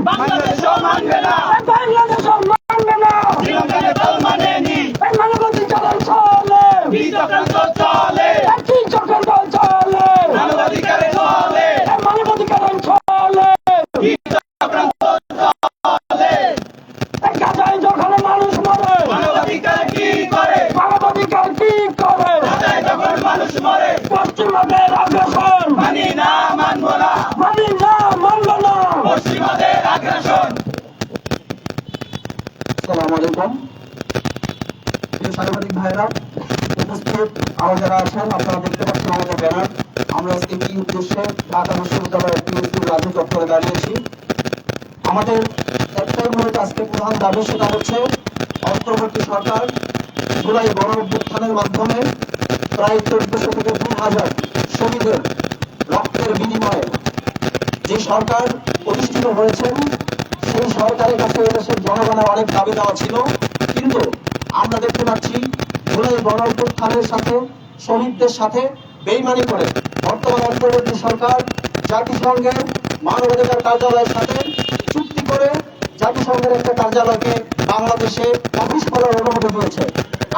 বাংলাদেশও আরও যারা আছেন, আপনারা দেখতে পাচ্ছেন আমাদের ব্যানার আমরা আজকে কি উদ্দেশ্যে ঢাকা বিশ্ববিদ্যালয়ের পিএইচডি রাজু চত্বরে দাঁড়িয়েছি। আমাদের একটাই মূলত আজকে প্রধান দাবি, সেটা হচ্ছে অন্তর্বর্তী সরকার জুলাই গণ অভ্যুত্থানের মাধ্যমে প্রায় চোদ্দশো থেকে দুই হাজার শহীদের রক্তের বিনিময়ে যে সরকার প্রতিষ্ঠিত হয়েছেন, সেই সরকারের কাছে এদেশের জনগণের অনেক দাবি দেওয়া ছিল। কিন্তু আমরা দেখতে পাচ্ছি জুলাই গণ অভ্যুত্থানের সাথে শহীদদের সাথে বেইমানি করে। বর্তমান অন্তর্বর্তী সরকার জাতিসংঘের মানবাধিকার কার্যালয়ের সাথে চুক্তি করে জাতিসংঘের একটা কার্যালয়কে বাংলাদেশে অফিস করার অনুমতি দিয়েছে।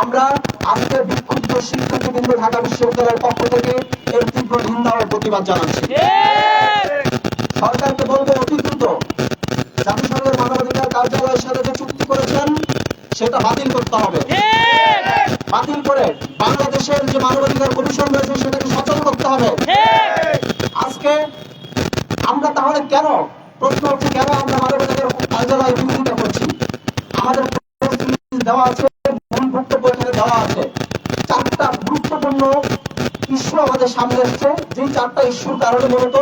আমরা আজকে বিক্ষুব্ধ শিক্ষার্থীবৃন্দ ঢাকা বিশ্ববিদ্যালয়ের পক্ষ থেকে এর তীব্র নিন্দা ও প্রতিবাদ জানাচ্ছি। সরকারকে বলব অতি দ্রুত জাতিসংঘের মানবাধিকার কার্যালয়ের সাথে যে চুক্তি করেছেন সেটা বাতিল করতে হবে বাতিল করে বাংলাদেশের যে মানবাধিকার কমিশন রয়েছে, সেটাকে সচল করতে হবে। আজকে আমরা তাহলে কেন, প্রশ্ন হচ্ছে কেন আমরা মানবাধিকার কার্যালয় বিরোধিতা করছি? আমাদের দেওয়া আছে দেওয়া আছে। চারটা গুরুত্বপূর্ণ ইস্যু আমাদের সামনে এসছে। যে চারটা ইস্যুর কারণে মূলত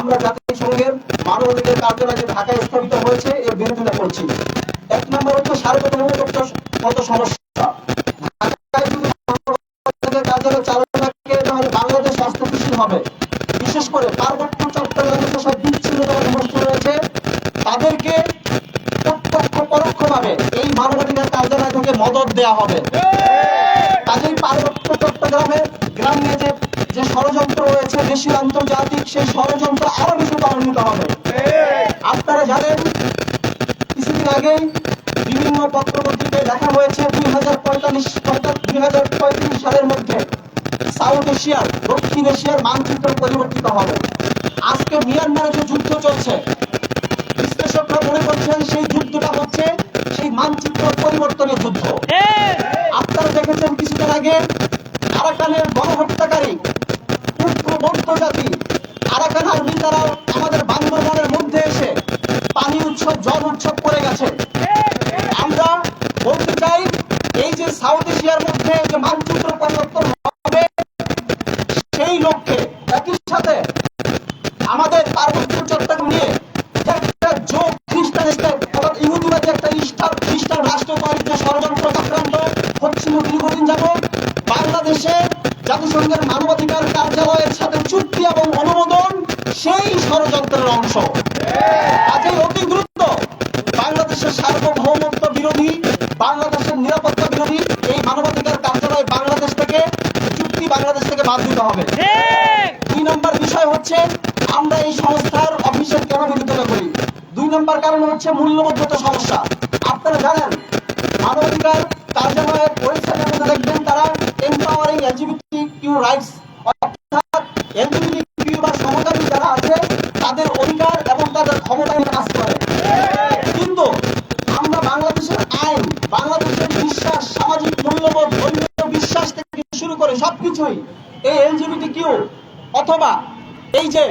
আমরা জাতিসংঘের মানবাধিকার কার্যালয় যে ঢাকায় স্থাপিত হয়েছে, এর বিরোধিতা করছি। এক নম্বর হচ্ছে সার্বভৌমত্ব সমস্যা। দেওয়া হবে। কাজেই পার্বত্য চট্টগ্রামে গ্রামে যে যে ষড়যন্ত্র রয়েছে দেশীয় আন্তর্জাতিক সেই ষড়যন্ত্র আরও বেশি ত্বরান্বিত হবে। আপনারা জানেন, কিছুদিন আগে বিভিন্ন পত্রপত্রিকায় দেখা হয়েছে দুই হাজার পঁয়তাল্লিশ দুই হাজার পঁয়ত্রিশ সালের মধ্যে সাউথ এশিয়ার, দক্ষিণ এশিয়ার মানচিত্র পরিবর্তিত হবে। আজকে মিয়ানমারে যে যুদ্ধ চলছে, বিশ্লেষকরা মনে করছেন সেই যুদ্ধটা হচ্ছে সেই মানচিত্র পরিবর্তনের যুদ্ধ। জল উৎসব করে গেছে। আমরা বলতে নম্বর কারণ হচ্ছে মূল্যবদ্ধতা সমস্যা। আপনারা জানেন, মানবাধিকার কার্যালয়ের ওয়েবসাইটের মধ্যে দেখবেন তারা এম্পাওয়ারিং এলজিবিটি কিউ রাইটস অর্থাৎ এলজিবিটি কিউ বা সমকামী যারা আছে, তাদের অধিকার এবং তাদের ক্ষমতা নিয়ে কাজ করে। কিন্তু আমরা বাংলাদেশের আইন, বাংলাদেশের বিশ্বাস, সামাজিক মূল্যবোধ, ধর্মীয় বিশ্বাস থেকে শুরু করে সবকিছুই এই এলজিবিটি কিউ অথবা এই যে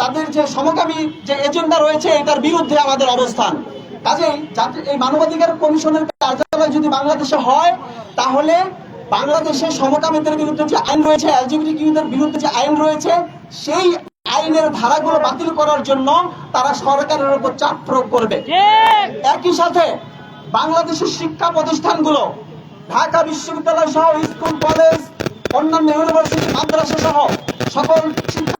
তাদের যে সমকামী যে এজেন্ডা রয়েছে, এটার বিরুদ্ধে আমাদের অবস্থান। কাজেই এই মানবাধিকার কমিশনের কার্যালয় যদি বাংলাদেশে হয়, তাহলে বাংলাদেশের সমকামীদের বিরুদ্ধে যে আইন রয়েছে এলজিবিটি বিরুদ্ধে যে আইন রয়েছে, সেই আইনের ধারাগুলো বাতিল করার জন্য তারা সরকারের উপর চাপ প্রয়োগ করবে। একই সাথে বাংলাদেশের শিক্ষা প্রতিষ্ঠানগুলো, ঢাকা বিশ্ববিদ্যালয় সহ, স্কুল, কলেজ, অন্যান্য ইউনিভার্সিটি মাদ্রাসা সহ, সকল শিক্ষা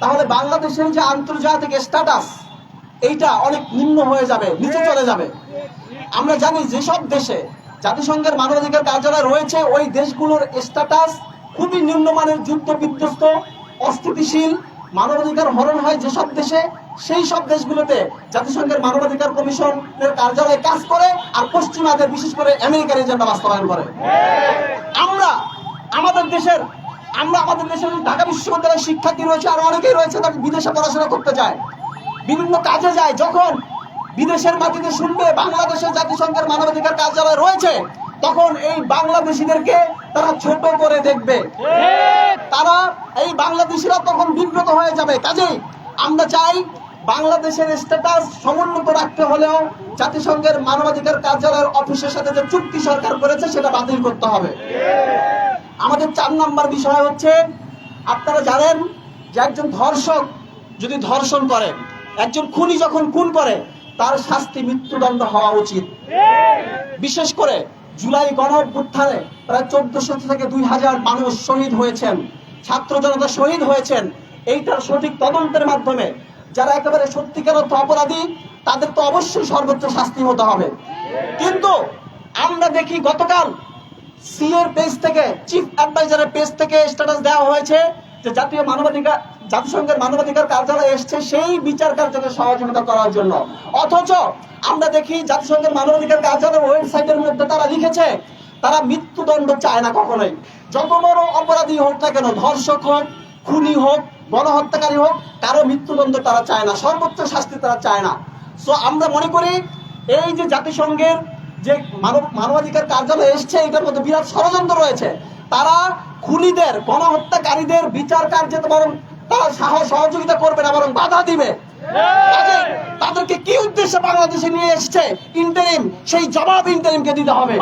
তাহলে বাংলাদেশের যে আন্তর্জাতিক স্ট্যাটাস এইটা অনেক নিম্ন হয়ে যাবে, নিচে চলে যাবে। আমরা জানি যেসব দেশে জাতিসংঘের মানবাধিকার কার্যালয় রয়েছে, ওই দেশগুলোর স্ট্যাটাস খুবই নিম্নমানের, যুদ্ধ বিধ্বস্ত, অস্থিতিশীল, মানবাধিকার হরণ হয় যেসব দেশে, সেই সব দেশগুলোতে জাতিসংঘের মানবাধিকার কমিশনের কার্যালয় কাজ করে আর পশ্চিমাদের, বিশেষ করে আমেরিকার এজেন্ডা বাস্তবায়ন করে। আমরা আমাদের দেশের আমরা আমাদের দেশের ঢাকা বিশ্ববিদ্যালয়ের শিক্ষার্থী রয়েছে, আর অনেকেই রয়েছে, তারা বিদেশে পড়াশোনা করতে যায় বিভিন্ন কাজে যায়, যখন বিদেশের মাটিতে শুনবে বাংলাদেশের জাতিসংঘের মানবাধিকার কার্যালয় রয়েছে, তখন এই বাংলাদেশিদেরকে তারা ছোট করে দেখবে। তারা এই বাংলাদেশিরা তখন বিব্রত হয়ে যাবে। কাজেই আমরা চাই বাংলাদেশের স্ট্যাটাস সমুন্নত রাখতে হলেও জাতিসংঘের মানবাধিকার কার্যালয়ের অফিসের সাথে যে চুক্তি সরকার করেছে, সেটা বাতিল করতে হবে। আমাদের চার নাম্বার বিষয় হচ্ছে, আপনারা জানেন যে একজন ধর্ষক যদি ধর্ষণ করে, একজন খুনি যখন খুন করে, তার শাস্তি মৃত্যুদণ্ড হওয়া উচিত। বিশেষ করে জুলাই গণ অভ্যুত্থানে প্রায় চোদ্দশো থেকে দুই হাজার মানুষ শহীদ হয়েছেন, ছাত্র জনতা শহীদ হয়েছেন। এইটার সঠিক তদন্তের মাধ্যমে যারা একেবারে সত্যিকার অর্থ অপরাধী, তাদের তো অবশ্যই সর্বোচ্চ শাস্তি হতে হবে। কিন্তু আমরা দেখি গতকাল সিএর পেজ থেকে চিফ অ্যাডভাইজারের পেজ থেকে স্ট্যাটাস দেওয়া হয়েছে যে জাতীয় মানবাধিকার, জাতিসংঘের মানবাধিকার কার্যালয় এসছে সেই বিচার কার্যকে সহযোগিতা করার জন্য। অথচ আমরা দেখি জাতিসংঘের মানবাধিকার কার্যালয়ের ওয়েবসাইটের মধ্যে তারা লিখেছে, তারা মৃত্যুদণ্ড চায় না কখনোই। যত বড় অপরাধী হোক না কেন, ধর্ষক হোক, খুনি হোক, গণহত্যাকারী হোক, কারও মৃত্যুদণ্ড তারা চায় না, সর্বোচ্চ শাস্তি তারা চায় না। সো আমরা মনে করি এই যে জাতিসংঘের যে মানব মানবাধিকার কার্যালয় এসছে, এটার মধ্যে বিরাট ষড়যন্ত্র রয়েছে। তারা খুনিদের, গণহত্যাকারীদের বিচার কার্যে বরং তারা সাহস, সহযোগিতা করবে না, বরং বাধা দিবে। তাদেরকে কি উদ্দেশ্যে বাংলাদেশে নিয়ে এসছে? ইন্টারিম, সেই জবাব ইন্টারিমকে দিতে হবে।